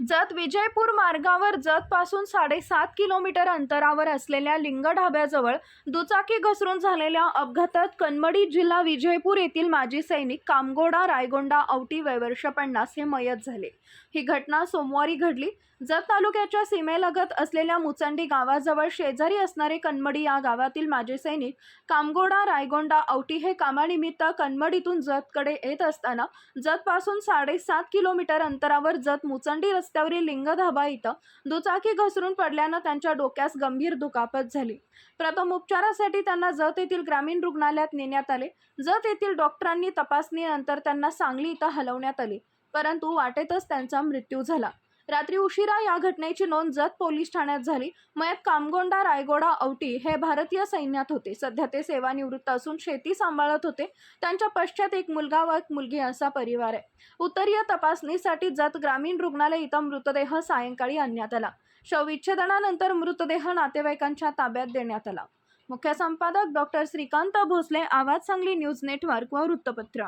जत विजयपूर मार्गावर जत पासून साडेसात किलोमीटर अंतरावर असलेल्या लिंग ढाब्याजवळ दुचाकी घसरून झालेल्या अपघातात कनमडी जिल्हा विजयपूर येथील माजी सैनिक कामगोडा रायगोंडा औटी वैवर्ष पन्नास हे मयत झाले. ही घटना सोमवारी घडली. जत तालुक्याच्या सीमेलगत असलेल्या मुचंडी गावाजवळ शेजारी असणारे कनमडी या गावातील माजी सैनिक कामगोडा रायगोंडा औटी हे कामानिमित्त कनमडीतून जतकडे येत असताना जतपासून साडेसात किलोमीटर अंतरावर जत मुचंडी रस्त्यावरील लिंगधाबा इथं दुचाकी घसरून पडल्यानं त्यांच्या डोक्यास गंभीर दुखापत झाली. प्रथम उपचारासाठी त्यांना जत येथील ग्रामीण रुग्णालयात नेण्यात आले. जत येथील डॉक्टरांनी तपासणीनंतर त्यांना सांगली इथं हलवण्यात आले. परंतु वाटेतच त्यांचा मृत्यू झाला. रात्री उशिरा या घटनेची नोंद जत पोलीस ठाण्यात झाली. मयत कामगोंडा रायगोडा औटी हे भारतीय सैन्यात होते. सध्या ते सेवानिवृत्त असून शेती सांभाळत होते. त्यांच्या पश्चात एक मुलगा व एक मुलगी असा परिवार आहे. उत्तरीय तपासणीसाठी जत ग्रामीण रुग्णालय इथं मृतदेह सायंकाळी आणण्यात आला. शवविच्छेदनानंतर मृतदेह नातेवाईकांच्या ताब्यात देण्यात आला. मुख्य संपादक डॉक्टर श्रीकांत भोसले आवाज सांगली न्यूज नेटवर्क व वृत्तपत्र.